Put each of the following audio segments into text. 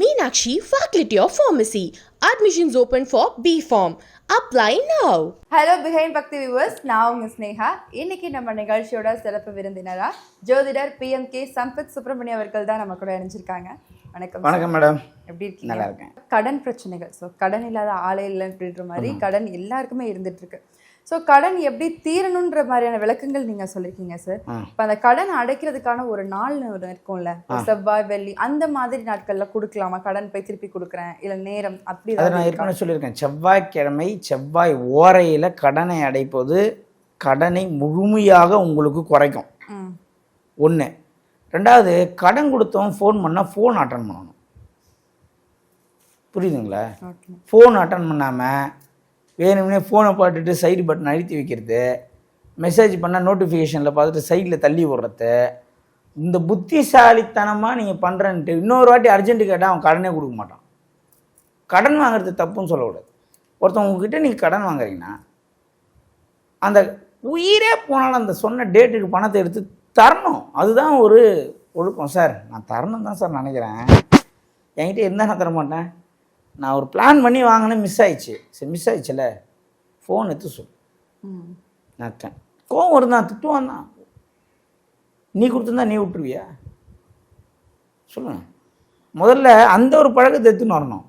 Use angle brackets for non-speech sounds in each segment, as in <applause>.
Meenakshi Faculty of Pharmacy. Admissions open for B Form. Apply now. Hello behind Bhakti viewers நான் உங்க ஸ்னேகா இன்னைக்கு நம்ம நிகழ்ச்சியோட சிறப்பு விருந்தினரா ஜோதிடர் பிஎம் கே சம்பத் சுப்பிரமணியம் அவர்கள் தான் நம்ம கூட இணைஞ்சிருக்காங்க. வணக்கம் வணக்கம் மேடம் எப்படி இருக்கீங்க? நல்லா இருக்கேன். கடன் பிரச்சனைகள். ஸோ கடன் இல்லாத ஆளே இல்லைன்னு அப்படின்ற மாதிரி கடன் எல்லாருக்குமே இருந்துட்டு இருக்கு. ஸோ கடன் எப்படி தீரணுன்ற மாதிரியான விளக்கங்கள் நீங்க சொல்லியிருக்கீங்க சார். இப்போ அந்த கடன் அடைக்கிறதுக்கான ஒரு நாள் இருக்கும்ல. செவ்வாய் வெள்ளி அந்த மாதிரி நாட்கள்ல கொடுக்கலாமா? கடன் போய் திருப்பி கொடுக்குறேன். இல்ல நேரம் அப்படி அதை நான்? ஏற்கனவே சொல்லியிருக்கேன். செவ்வாய்க்கிழமை செவ்வாய் ஓரையில் கடனை அடைப்பது கடனை முழுமையாக உங்களுக்கு குறைக்கும். ஒன்று ரெண்டாவது கடன் கொடுத்தவன் ஃபோன் பண்ணால் ஃபோன் அட்டன் பண்ணணும். புரியுதுங்களா? ஃபோன் அட்டன் பண்ணாமல் வேணும்னே ஃபோனை பார்த்துட்டு சைடு பட்டன் அழுத்தி வைக்கிறது. மெசேஜ் பண்ணால் நோட்டிஃபிகேஷனில் பார்த்துட்டு சைடில் தள்ளி விடுறது. இந்த புத்திசாலித்தனமாக நீங்கள் பண்ணுறன்ட்டு இன்னொரு வாட்டி அர்ஜென்ட்டு கேட்டால் அவன் கடனே கொடுக்க மாட்டான். கடன் வாங்குறது தப்புன்னு சொல்லக்கூடாது. ஒருத்தன் உங்ககிட்ட நீங்கள் கடன் வாங்குறீங்கன்னா அந்த உயிரே போனாலும் அந்த சொன்ன டேட்டுக்கு பணத்தை எடுத்து தரணும். அதுதான் ஒரு ஒழுக்கம். சார் நான் தரணும் தான் சார் நினைக்கிறேன். என்கிட்ட இருந்தால் நான் தர மாட்டேன் நான் ஒரு பிளான் பண்ணி வாங்கினேன் மிஸ் ஆயிடுச்சு. சரி மிஸ் ஆயிடுச்சுல? ஃபோன் எடுத்து சொல். த- கோவம் வருது? நான் திட்டுவான் தான். நீ கொடுத்துருந்தா நீ விட்டுருவியா? சொல்லுங்க. முதல்ல அந்த ஒரு பழக்கத்தை எடுத்துன்னு வரணும்.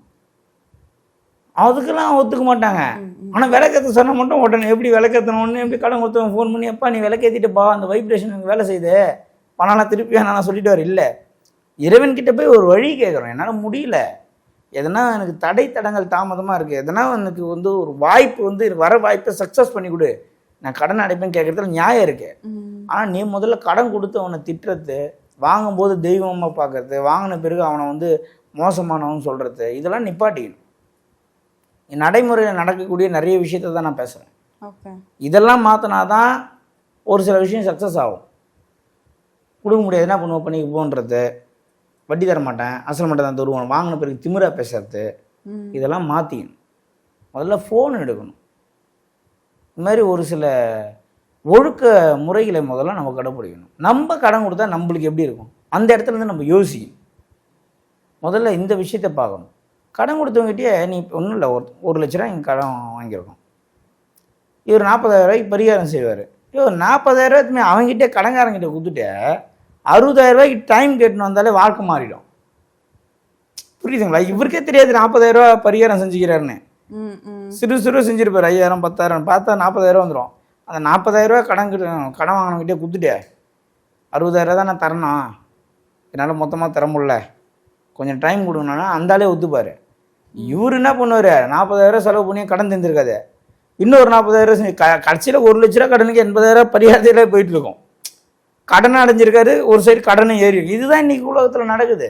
அதுக்கெல்லாம் ஒத்துக்க மாட்டாங்க. ஆனால் விளக்கேற்ற சொன்னால் மட்டும் உடனே எப்படி விளக்கேற்றணும்னு எப்படி கடன் கொடுத்தவன் ஃபோன் பண்ணி எப்பா நீ விளக்கேற்றிட்டு பா அந்த வைப்ரேஷன் எனக்கு வேலை செய்யுது. பணம்லாம் திருப்பி நான் சொல்லிட்டு வர இல்லை. இறைவன்கிட்ட போய் ஒரு வழி கேட்குறோம். என்னால் முடியல. எதனா எனக்கு தடை தடங்கள் தாமதமாக இருக்குது எதனா எனக்கு வந்து ஒரு வாய்ப்பு வந்து வர வாய்ப்பை சக்ஸஸ் பண்ணி கொடு. நான் கடன் அடைப்பேன்னு கேட்குறதுல நியாயம் இருக்குது ஆனால் நீ முதல்ல கடன் கொடுத்து அவனை திட்டுறது வாங்கும்போது தெய்வமாக பார்க்கறது வாங்கின பிறகு அவனை வந்து மோசமானவன் சொல்கிறது இதெல்லாம் நிப்பாட்டிக்கணும். நடைமுறையில் நடக்கக்கூடிய நிறைய விஷயத்தை தான் நான் பேசுகிறேன் இதெல்லாம் மாற்றினா தான் ஒரு சில விஷயம் சக்ஸஸ் ஆகும். கொடுக்க முடியாது என்ன பண்ணுவோம் பண்ணி போன்றது. வட்டி தர மாட்டேன் அசல் மட்டும் தான் தருவோம் வாங்கின பிறகு திமிரா பேசுறது இதெல்லாம் மாற்றிக்கணும் முதல்ல ஃபோன் எடுக்கணும். இந்த மாதிரி ஒரு சில ஒழுக்க முறைகளை முதல்ல நம்ம கடைப்பிடிக்கணும் நம்ம கடன் கொடுத்தா நம்மளுக்கு எப்படி இருக்கும்? அந்த இடத்துல இருந்து நம்ம யோசிக்கணும். முதல்ல இந்த விஷயத்தை பார்க்கணும். கடன் கொடுத்தவங்ககிட்டயே நீ ஒன்றும் இல்லை ஒரு ஒரு லட்ச ரூபா எங்கள் கடன் வாங்கியிருக்கோம். இவர் நாற்பதாயிரம் ரூபாய்க்கு பரிகாரம் செய்வார். ஐயோ நாற்பதாயிரம் ரூபாய்க்குமே அவங்ககிட்ட கடன்காரங்கிட்ட கொடுத்துட்டு அறுபதாயிரம் ரூபாய்க்கு டைம் கேட்டுன்னு வந்தாலே வாழ்க்கை மாறிடும். புரியுதுங்களா? இவருக்கே தெரியாது நாற்பதாயிரம் ரூபா பரிகாரம் செஞ்சுக்கிறாருன்னு. சிறு சிறு செஞ்சிருப்பார் ஐயாயிரம் பத்தாயிரம். பார்த்தா நாற்பதாயிரம் வந்துடும் அந்த நாற்பதாயிரம் ரூபா கடன் கிட்ட- கடன் வாங்கினவங்கிட்டே கொடுத்துட்டே அறுபதாயிரம் தான் நான் தரணும். என்னால் மொத்தமாக தர முடியல. கொஞ்சம் டைம் கொடுங்கண்ணா அந்த ஆளே ஒத்துப்பார். இவர் என்ன பண்ணுவார்? நாற்பதாயிரம் செலவு பண்ணி கடன் தந்திருக்காது இன்னொரு நாற்பதாயிரம் செஞ்சு க கடைசியில் ஒரு லட்ச ரூபா கடனுக்கு எண்பதாயிரம் பரிகாரத்தில் போயிட்டு இருக்கும். கடன் அடைஞ்சிருக்காரு ஒரு சைடு கடனும் ஏறி இருக்கு. இதுதான் இன்னைக்கு உலகத்தில் நடக்குது.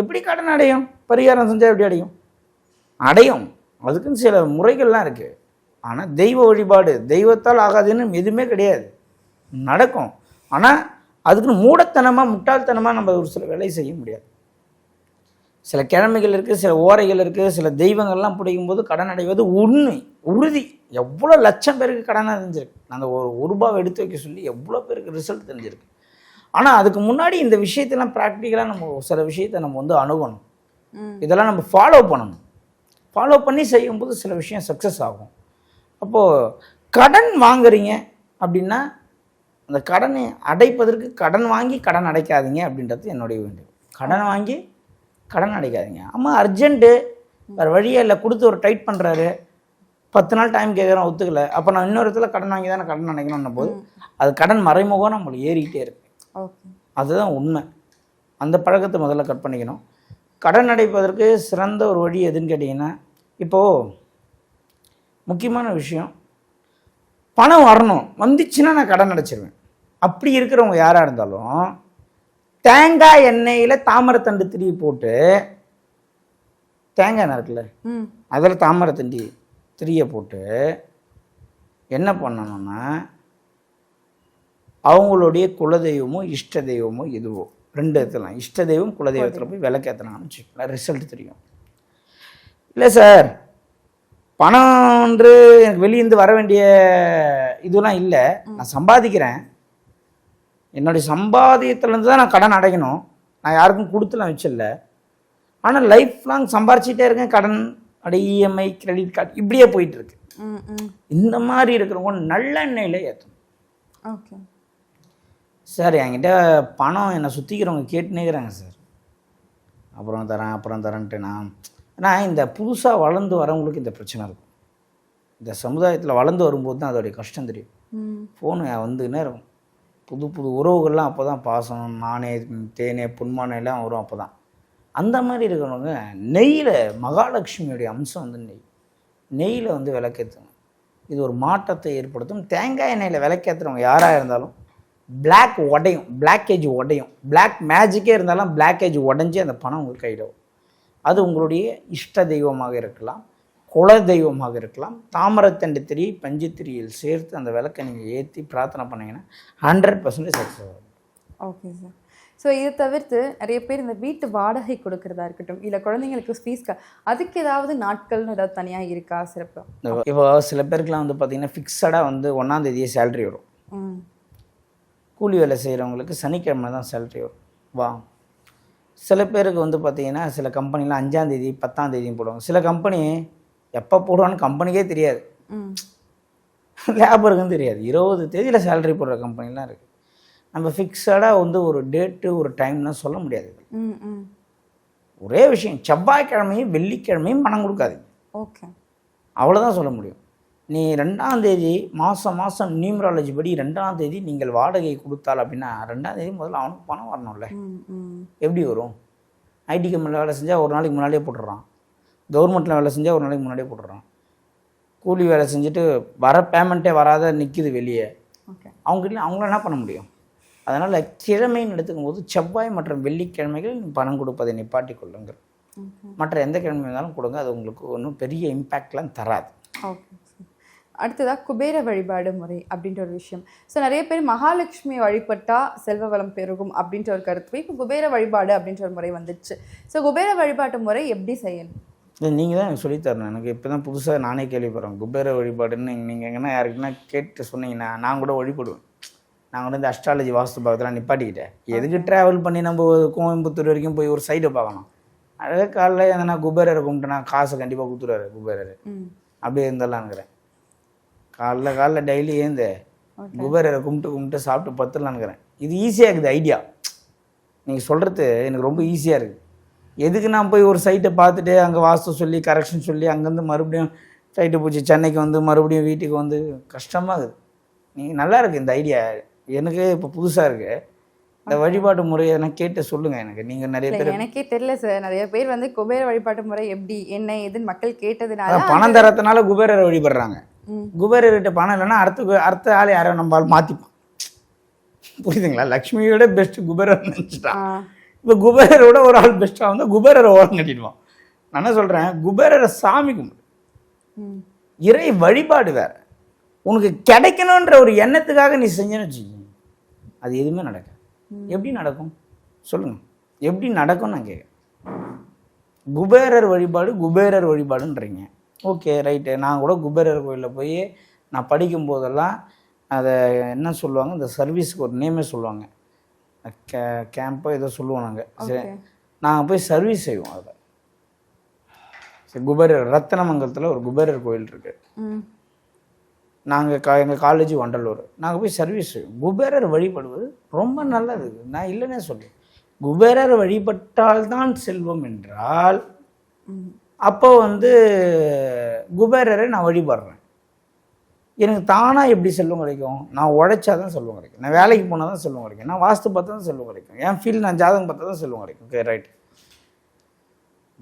எப்படி கடன் அடையும்? பரிகாரம் செஞ்சால் எப்படி அடையும்? அடையும். அதுக்குன்னு சில முறைகள்லாம் இருக்குது ஆனால் தெய்வ வழிபாடு தெய்வத்தால் ஆகாதுன்னு எதுவுமே கிடையாது. நடக்கும். ஆனால் அதுக்குன்னு மூடத்தனமாக முட்டாள்தனமாக நம்ம ஒரு சில வேலையை செய்ய முடியாது. சில கிழமைகள் இருக்குது சில ஓரைகள் இருக்குது சில தெய்வங்கள்லாம் பிடிக்கும்போது கடன் அடைவது உண்மை உறுதி. எவ்வளோ லட்சம் பேருக்கு கடனாக தெரிஞ்சிருக்கு. அந்த ஒரு ஒரு ரூபாவை எடுத்து வைக்க சொல்லி எவ்வளோ பேருக்கு ரிசல்ட் தெரிஞ்சிருக்கு. ஆனால் அதுக்கு முன்னாடி இந்த விஷயத்தெல்லாம் ப்ராக்டிக்கலாக நம்ம சில விஷயத்தை நம்ம வந்து அணுகணும். இதெல்லாம் நம்ம ஃபாலோ பண்ணணும். ஃபாலோ பண்ணி செய்யும்போது சில விஷயம் சக்ஸஸ் ஆகும். அப்போது கடன் வாங்குறீங்க அப்படின்னா அந்த கடனை அடைப்பதற்கு கடன் வாங்கி கடன் அடைக்காதீங்க அப்படின்றது என்னுடைய வேண்டியது கடன் வாங்கி கடன் அடைக்காதீங்க. ஆமாம் அர்ஜென்ட்டு வேறு வழியே இல்லை கொடுத்து ஒரு டைட் பண்ணுறாரு பத்து நாள் டைம் கேட்குறேன் ஒத்துக்கல. அப்போ நான் இன்னொரு இடத்துல கடன் வாங்கி தானே கடன் அடைக்கணும்னும் போது அது கடன் மறைமுகம் நம்மளுக்கு ஏறிக்கிட்டே இருக்கு. அதுதான் உண்மை. அந்த பழக்கத்தை முதல்ல கட் பண்ணிக்கணும். கடன் அடைப்பதற்கு சிறந்த ஒரு வழி எதுன்னு கேட்டிங்கன்னா இப்போது முக்கியமான விஷயம் பணம் வரணும். வந்துச்சுன்னா நான் கடன் அடைச்சிருவேன். அப்படி இருக்கிறவங்க யாராக இருந்தாலும் தேங்காய் எண்ணெயில் தாமரைத்தண்டு திரி போட்டு தேங்காய் எண்ணெய் இருக்குல்ல ம். அதில் தாமரைத்தண்டி திரியை போட்டு என்ன பண்ணணும்னா அவங்களுடைய குலதெய்வமோ இஷ்ட தெய்வமோ எதுவோ ரெண்டு இடத்துலாம் இஷ்ட தெய்வம் குலதெய்வத்தில் போய் விளக்கேற்றினான்னு வச்சுக்கலாம் ரிசல்ட் தெரியும். இல்லை சார் பணம் வந்து எனக்கு வெளியேந்து வர வேண்டிய இதெல்லாம் இல்லை. நான் சம்பாதிக்கிறேன். என்னுடைய சம்பாதியத்துலேருந்து தான் நான் கடன் அடைக்கணும் நான் யாருக்கும் கொடுத்துலாம் வச்சிடல ஆனால் லைஃப் லாங் சம்பாரிச்சிட்டே இருக்கேன் கடன் அட இஎம்ஐ கிரெடிட் கார்டு இப்படியே போயிட்டு இருக்கு இந்த மாதிரி இருக்கிறவங்க நல்லெண்ணெயில் ஏற்றணும் ஓகே. சார் என்கிட்ட பணம் என்னை சுற்றிக்கிறவங்க கேட்டுனேங்கிறாங்க சார். அப்புறம் தரேன் அப்புறம் தரேன்ட்டு நான் ஆனால் இந்த புதுசாக வளர்ந்து வரவங்களுக்கு இந்த பிரச்சனை இருக்கும். இந்த சமுதாயத்தில் வளர்ந்து வரும்போது தான் அதோடைய கஷ்டம் தெரியும். ம். ஃபோனு வந்துன்னே இருக்கும். புது புது உறவுகள்லாம் அப்போ தான் பாசம் மானே தேனே புன்மானே எல்லாம் வரும் அப்போ தான் அந்த மாதிரி இருக்கிறவங்க நெய்யில் மகாலட்சுமியுடைய அம்சம் வந்து நெய். நெய்யில் வந்து விளக்கேற்றுங்க இது ஒரு மாற்றத்தை ஏற்படுத்தும். தேங்காய் எண்ணெயில் விளக்கேற்றுறவங்க யாராக இருந்தாலும் பிளாக் உடையும். பிளாக்கேஜ் உடையும். பிளாக் மேஜிக்கே இருந்தாலும் பிளாக்கேஜ் உடஞ்சி அந்த பணம் உங்களுக்கு கையில் வரும். அது உங்களுடைய இஷ்ட தெய்வமாக இருக்கலாம். குல தெய்வமாக இருக்கலாம். தாமரத்தண்டு திரி பஞ்சுத்திரியில் சேர்த்து அந்த விளக்கை நீங்கள் ஏற்றி பிரார்த்தனை பண்ணிங்கன்னா ஹண்ட்ரட் பர்சன்டேஜ் சக்ஸஸ் ஆகும். ஓகே சார் ஸோ இதை தவிர்த்து நிறைய பேர் இந்த வீட்டு வாடகை கொடுக்கறதா இருக்கட்டும் இல்லை குழந்தைங்களுக்கு ஃபீஸ் அதுக்கு ஏதாவது நாட்கள்னு ஏதாவது தனியாக இருக்கா சிறப்பு? இப்போ சில பேருக்குலாம் வந்து பார்த்தீங்கன்னா ஃபிக்ஸடாக வந்து ஒன்றாந்தேதியே சேலரி வரும். கூலி வேலை செய்கிறவங்களுக்கு சனிக்கிழமை தான் சேலரி வரும். வா. சில பேருக்கு வந்து பார்த்தீங்கன்னா சில கம்பெனிலாம் அஞ்சாந்தேதி பத்தாந்தேதியும் போடுவாங்க. சில கம்பெனி எப்போ போடுவான்னு கம்பெனிக்கே தெரியாது. ம். <laughs> லேபருக்கும் தெரியாது. இருபது தேதியில் சேலரி போடுற கம்பெனிலாம் இருக்குது நம்ம ஃபிக்ஸடாக வந்து ஒரு டேட்டு ஒரு டைம்லாம் சொல்ல முடியாது. ஒரே விஷயம் செவ்வாய்க்கிழமையும் வெள்ளிக்கிழமையும் பணம் கொடுக்காதீங்க. ஓகே. அவ்வளோதான் சொல்ல முடியும். நீ ரெண்டாம் தேதி மாதம் மாதம் நியூமராலஜி படி ரெண்டாம் தேதி நீங்கள் வாடகை கொடுத்தால் அப்படின்னா ரெண்டாம் தேதி முதல்ல அவனுக்கு பணம் வரணும்ல. எப்படி வரும்? ஐடி கம்பெனியில் வேலை செஞ்சால் ஒரு நாளைக்கு முன்னாடியே போட்டுடுறான். கவர்மெண்ட்டில் வேலை செஞ்சால் ஒரு நாளைக்கு முன்னாடியே போட்டுடுறான். கூலி வேலை செஞ்சுட்டு வர பேமெண்ட்டே வராத நிற்கிது வெளியே. அவங்ககிட்ட அவங்கள என்ன பண்ண முடியும்? அதனால் கிழமைன்னு எடுத்துக்கும் போது செவ்வாய் மற்றும் வெள்ளிக்கிழமைகள் பணம் கொடுப்பதை நிப்பாட்டி கொள்ளுங்கள். மற்ற எந்த கிழமை இருந்தாலும் கொடுங்க அது உங்களுக்கு ஒன்றும் பெரிய இம்பேக்ட்லாம் தராது. ஓகே அடுத்ததா குபேர வழிபாடு முறை அப்படின்ற ஒரு விஷயம். ஸோ நிறைய பேர் மகாலட்சுமி வழிபட்டா செல்வ வளம் பெருகும் அப்படின்ற ஒரு கருத்து. இப்போ குபேர வழிபாடு அப்படின்ற ஒரு முறை வந்துச்சு. ஸோ குபேர வழிபாட்டு முறை எப்படி செய்யணும்? நீங்கள் தான் எனக்கு சொல்லித் தரணும். எனக்கு இப்போ தான் புதுசாக நானே கேள்விப்படுறேன். குபேர வழிபாடுன்னு நீங்கள் எங்கன்னா யாருக்குன்னா கேட்டு சொன்னீங்கன்னா நான் கூட வழிபடுவேன். நான் கூட இந்த அஸ்ட்ராலஜி வாஸ்து பாகத்தெல்லாம் நிப்பாட்டிக்கிட்டேன். எதுக்கு ட்ராவல் பண்ணி நம்ம கோயம்புத்தூர் வரைக்கும் போய் ஒரு சைடை பார்க்கணும்? அழகாக காலைல எதனா குபேரரை கும்பிட்டேன்னா காசை கண்டிப்பாக கொடுத்துருவாரு குபேரர். அப்படியே இருந்தலான்னுக்கிறேன் காலைல காலைல டெய்லி ஏந்து குபேரரை கும்பிட்டு கும்பிட்டு சாப்பிட்டு பத்துலான்னுக்கிறேன் இது ஈஸியாக இருக்குது ஐடியா நீங்கள் சொல்கிறது எனக்கு ரொம்ப ஈஸியாக இருக்குது. எதுக்கு நான் போய் ஒரு சைட்டை பார்த்துட்டு அங்கே வாஸ்து சொல்லி கரெக்ஷன் சொல்லி அங்கேருந்து மறுபடியும் சைட்டு பூச்சி சென்னைக்கு வந்து மறுபடியும் வீட்டுக்கு வந்து கஷ்டமாகுது நீங்கள் நல்லா இருக்கு இந்த ஐடியா எனக்கு இப்போ புதுசாக இருக்குது இந்த வழிபாட்டு முறையை நான் கேட்டு சொல்லுங்கள் எனக்கு. நீங்கள் நிறைய பேர் எனக்கே தெரியல சார் நிறைய பேர் வந்து குபேர வழிபாட்டு முறை எப்படி என்ன ஏதுன்னு மக்கள் கேட்டதுனால பணம் தரத்துனால குபேரரை வழிபடுறாங்க. குபேரர்கிட்ட பணம் இல்லைன்னா அடுத்த அடுத்த ஆள் யாரோ நம்ம ஆள் மாற்றிப்பான் புரியுதுங்களா? லக்ஷ்மியோட பெஸ்ட் குபேரர் நினச்சிட்டான் இப்போ குபேரரோட ஒரு ஆள் பெஸ்ட்டாக வந்து குபேரரை ஓரம் கட்டிடுவான். நான் என்ன சொல்கிறேன் குபேரரை சாமி கும்பிடு. இறை வழிபாடு வேற. உனக்கு கிடைக்கணுன்ற ஒரு எண்ணத்துக்காக நீ செஞ்சேன்னு வச்சுக்கோங்க அது எதுவுமே நடக்காது. எப்படி நடக்கும்? சொல்லுங்க. எப்படி நடக்கும் நான் கேட்குறேன். குபேரர் வழிபாடு குபேரர் வழிபாடுன்றீங்க. Okay right. நான் கூட குபேரர் கோயிலில் போய் நான் படிக்கும் போதெல்லாம் அதை என்ன சொல்லுவாங்க? இந்த சர்வீஸ்க்கு ஒரு நேமே சொல்லுவாங்க. கே கேம்போ ஏதோ சொல்லுவோம் நாங்கள் சரி நாங்கள் போய் சர்வீஸ் செய்வோம் அதில் சரி குபேரர் ரத்தனமங்கலத்தில் ஒரு குபேரர் கோயில் இருக்குது நாங்கள் கா எங்கள் காலேஜ் வண்டலூர். நாங்கள் போய் சர்வீஸ் குபேரர் வழிபடுவது ரொம்ப நல்லது. நான் இல்லைன்னே சொல்லுவேன் குபேரர் வழிபட்டால்தான் செல்வம் என்றால் அப்போ வந்து குபேரரை நான் வழிபடுறேன். எனக்கு தானாக எப்படி செல்வம் கிடைக்கும்? நான் உழைச்சா தான் செல்வம் கிடைக்கும். நான் வேலைக்கு போனால் தான் செல்வம் கிடைக்கும். நான் வாஸ்து பார்த்தா தான் செல்வம் கிடைக்கும். என் ஃபீல் நான் ஜாதகம் பார்த்தா தான் செல்வம் கிடைக்கும். ஓகே ரைட்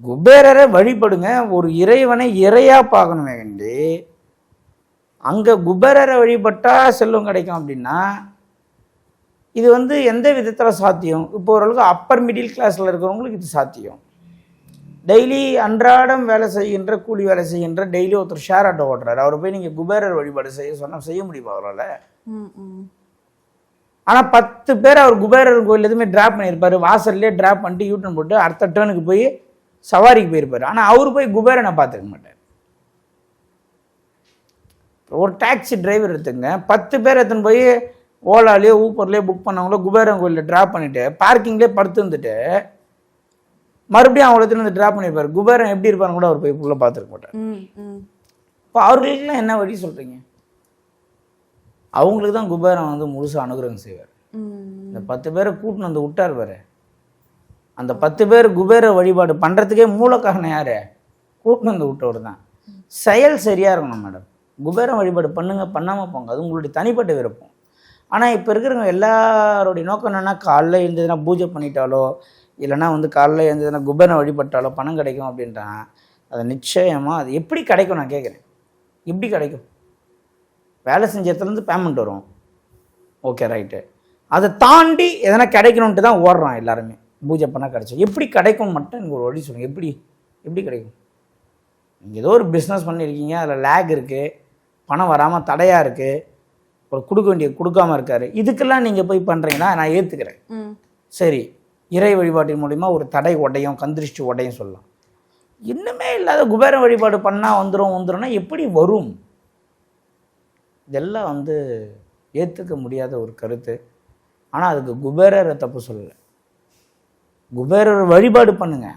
குபேரரை வழிபடுங்க. ஒரு இறைவனை இறையாக பார்க்கணுமே வேண்டி அங்கே குபேரரை வழிபட்டா செல்வம் கிடைக்கும் அப்படின்னா இது வந்து எந்த விதத்தில் சாத்தியம்? இப்போ ஓரளவுக்கு அப்பர் மிடில் கிளாஸில் இருக்கிறவங்களுக்கு இது சாத்தியம். டெய்லி அன்றாடம் வேலை செய்கின்ற கூலி வேலை செய்கின்ற டெய்லி ஒருத்தர் ஷேர் ஆட்டோ ஓட்டுறாரு. அவரை போய் நீங்கள் குபேரர் வழிபாடு செய்ய சொன்னால் செய்ய முடியுமா அவரால்? ஆனால் பத்து பேர் அவர் குபேரர் கோயில் எதுவுமே ட்ராப் பண்ணியிருப்பாரு வாசல்லே ட்ராப் பண்ணிட்டு யூட்டன் போட்டு அடுத்த டேர்னுக்கு போய் சவாரிக்கு போயிருப்பாரு. ஆனால் அவர் போய் குபேரனை பார்த்துக்க மாட்டார். ஒரு டாக்ஸி டிரைவர் எடுத்துங்க. பத்து பேர் எடுத்துன்னு போய் ஓலாலேயோ ஊப்பர்லேயோ புக் பண்ணவங்களோ குபேரன் கோயிலில் ட்ராப் பண்ணிட்டு பார்க்கிங்லேயே படுத்து இருந்துட்டு மறுபடியும் அவங்கள இருந்து ட்ராப் பண்ணியிருப்பார் குபேரன் எப்படி இருப்பாருன்னு கூட அவர் போய் உள்ள பார்த்துருக்க மாட்டார். இப்போ அவர்களுக்கெல்லாம் என்ன வழி சொல்கிறீங்க அவங்களுக்கு தான் குபேரன் வந்து முழுசாக அனுகிரகம் செய்வார். இந்த பத்து பேரை கூட்டின்னு வந்து விட்டார் பாரு. அந்த பத்து பேர் குபேர வழிபாடு பண்ணுறதுக்கே மூல காரணம் யார்? கூட்டின்னு வந்து விட்டவர் தான். செயல் சரியாக இருக்கணும் மேடம். குபேரம் வழிபாடு பண்ணுங்க பண்ணாமல் போங்க. அது உங்களுடைய தனிப்பட்ட விருப்பம். ஆனால் இப்போ இருக்கிறவங்க எல்லாருடைய நோக்கம் என்னென்னா காலைல எழுந்ததுன்னா பூஜை பண்ணிட்டாலோ இல்லைனா வந்து காலைல எழுந்ததுன்னா குபேரம் வழிபட்டாலோ பணம் கிடைக்கும் அப்படின்றான் அது நிச்சயமாக அது எப்படி கிடைக்கும் நான் கேட்குறேன் எப்படி கிடைக்கும்? வேலை செஞ்ச இடத்துலேருந்து பேமெண்ட் வரும். ஓகே ரைட்டு அதை தாண்டி எதனா கிடைக்கணுன்ட்டு தான் ஓடுறான் எல்லாருமே. பூஜை பண்ணால் கிடைச்சோம் எப்படி கிடைக்கும் மட்டும் எனக்கு ஒரு வழி சொல்லுங்கள் எப்படி? எப்படி கிடைக்கும்? நீங்கள் ஏதோ ஒரு பிஸ்னஸ் பண்ணியிருக்கீங்க அதில் லேக் இருக்குது பணம் வராமல் தடையாக இருக்குது ஒரு கொடுக்க வேண்டிய கொடுக்காம இருக்காரு. இதுக்கெல்லாம் நீங்கள் போய் பண்ணுறீங்கன்னா நான் ஏற்றுக்கிறேன் சரி இறை வழிபாட்டின் மூலிமா ஒரு தடை உடையும் கந்திருஷ்டி உடையும் சொல்லலாம். இன்னுமே இல்லாத குபேர வழிபாடு பண்ணால் வந்துடும் வந்துடும்னா எப்படி வரும்? இதெல்லாம் வந்து ஏற்றுக்க முடியாத ஒரு கருத்து. ஆனால் அதுக்கு குபேரரை தப்பு சொல்லலை. குபேரர் வழிபாடு பண்ணுங்க.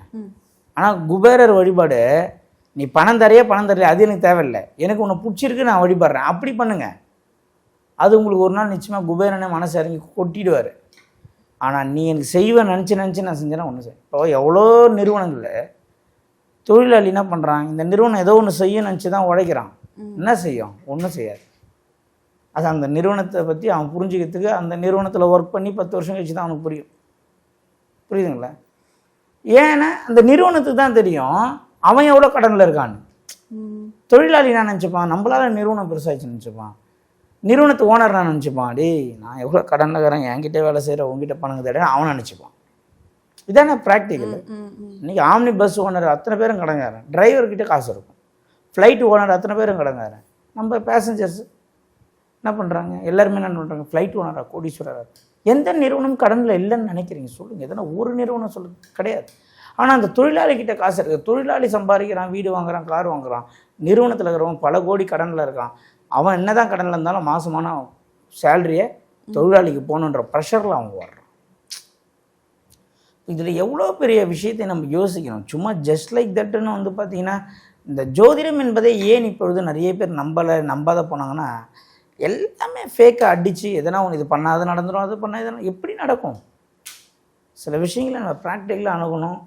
ஆனால் குபேரர் வழிபாடு நீ பணம் தரையே பணம் தரையே அது எனக்கு தேவையில்லை. எனக்கு உன்னை பிடிச்சிருக்கு நான் வழிபடுறேன். அப்படி பண்ணுங்க. அது உங்களுக்கு ஒரு நாள் நிச்சயமாக குபேரனை மனசு இறங்கி கொட்டிடுவார். ஆனால் நீ எனக்கு செய்வேன் நினச்சி நினச்சி நான் செஞ்சேன்னா ஒன்று செய்ய இப்போ எவ்வளோ நிறுவனங்களில் தொழிலாளி என்ன பண்ணுறான் இந்த நிறுவனம் ஏதோ ஒன்று செய்யும் நினச்சி தான் உழைக்கிறான். என்ன செய்யும்? ஒன்றும் செய்யாது. அது அந்த நிறுவனத்தை பற்றி அவன் புரிஞ்சுக்கிறதுக்கு அந்த நிறுவனத்தில் ஒர்க் பண்ணி பத்து வருஷம் கழிச்சு தான் அவனுக்கு புரியும். புரியுதுங்களா? ஏன்னா அந்த நிறுவனத்துக்கு தான் தெரியும். அவன் எவ்வளோ கடனில் இருக்கான்னு தொழிலாளி நான் நினச்சிப்பான். நம்மளால நிறுவனம் பெருசாச்சு நினச்சிப்பான். நிறுவனத்து ஓனர் நான் நினச்சிப்பான். டேய் நான் எவ்வளோ கடனில் இருக்கிறேன். என்கிட்ட வேலை செய்கிற உங்ககிட்ட பணங்க தேட அவன் நினச்சிப்பான். இதானே ப்ராக்டிக்கல் இன்னைக்கு ஆம்னி பஸ் ஓனர் அத்தனை பேரும் கடங்காரன் டிரைவர்கிட்ட காசு இருக்கும். ஃப்ளைட் ஓனர் அத்தனை பேரும் கடங்காரன் நம்ம பேசஞ்சர்ஸ் என்ன பண்ணுறாங்க எல்லாருமே என்ன பண்ணுறாங்க ஃப்ளைட் ஓனரா கோடீஸ்வரரா? எந்த நிறுவனம் கடனில் இல்லைன்னு நினைக்கிறீங்க? சொல்லுங்கள் எதனா ஒரு நிறுவனம் சொல்லுங்க. கிடையாது. ஆனால் அந்த தொழிலாளி கிட்ட காசு இருக்குது தொழிலாளி சம்பாதிக்கிறான் வீடு வாங்குறான் கார் வாங்குறான். நிறுவனத்தில் இருக்கிறவன் பல கோடி கடனில் இருக்கான். அவன் என்னதான் கடனில் இருந்தாலும் மாதமான சேலரியை தொழிலாளிக்கு போகணுன்ற ப்ரெஷரில் அவங்க வர்றான் இதில் எவ்வளோ பெரிய விஷயத்தை நம்ம யோசிக்கணும். சும்மா ஜஸ்ட் லைக் தட்டுன்னு வந்து பார்த்தீங்கன்னா இந்த ஜோதிடம் என்பதை ஏன் இப்பொழுது நிறைய பேர் நம்பலை நம்பாத போனாங்கன்னா எல்லாமே ஃபேக்காக அடித்து எதனா ஒன்று இது பண்ணாத நடந்துடும் அது பண்ணால் இதெல்லாம் எப்படி நடக்கும்? சில விஷயங்களை நம்ம ப்ராக்டிக்கலாக அணுகணும்.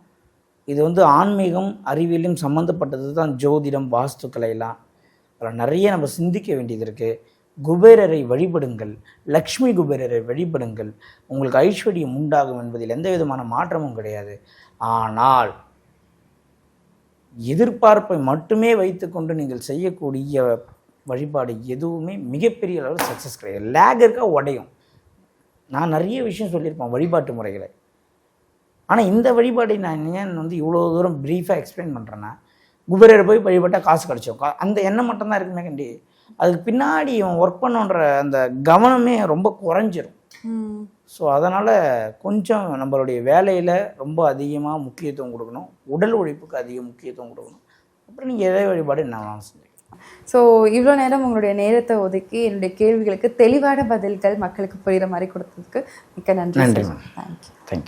இது வந்து ஆன்மீகம் அறிவியலும் சம்மந்தப்பட்டது தான் ஜோதிடம் வாஸ்துக்களை எல்லாம். அதில் நிறைய நம்ம சிந்திக்க வேண்டியது இருக்குது குபேரரை வழிபடுங்கள். லக்ஷ்மி குபேரரை வழிபடுங்கள். உங்களுக்கு ஐஸ்வர்யம் உண்டாகும் என்பதில் எந்த விதமான மாற்றமும் கிடையாது. ஆனால் எதிர்பார்ப்பை மட்டுமே வைத்துக்கொண்டு நீங்கள் செய்யக்கூடிய வழிபாடு எதுவுமே மிகப்பெரிய அளவில் சக்ஸஸ் கிடையாது. லேக் இருக்கா உடையும். நான் நிறைய விஷயம் சொல்லியிருப்பேன் வழிபாட்டு முறைகளை. ஆனால் இந்த வழிபாட்டை நான் ஏன் வந்து இவ்வளோ தூரம் ப்ரீஃபாக எக்ஸ்பிளைன் பண்ணுறேன்னா குபேரரை போய் வழிபட்டால் காசு கிடச்சோம் அந்த எண்ணம் மட்டும்தான் இருக்குமே கண்டி. அதுக்கு பின்னாடி இவன் ஒர்க் பண்ணுன்ற அந்த கவனமே ரொம்ப குறைஞ்சிரும். ஸோ அதனால் கொஞ்சம் நம்மளுடைய வேலையில் ரொம்ப அதிகமாக முக்கியத்துவம் கொடுக்கணும். உடல் உழைப்புக்கு அதிக முக்கியத்துவம் கொடுக்கணும். அப்புறம் நீங்கள் எதை வழிபாடு என்ன வேணாலும் செஞ்சுக்கலாம். ஸோ இவ்வளோ நேரம் உங்களுடைய நேரத்தை ஒதுக்கி என்னுடைய கேள்விகளுக்கு தெளிவான பதில்கள் மக்களுக்கு புரிகிற மாதிரி கொடுத்ததுக்கு மிக்க நன்றி நன்றி மேம். Thank you thank you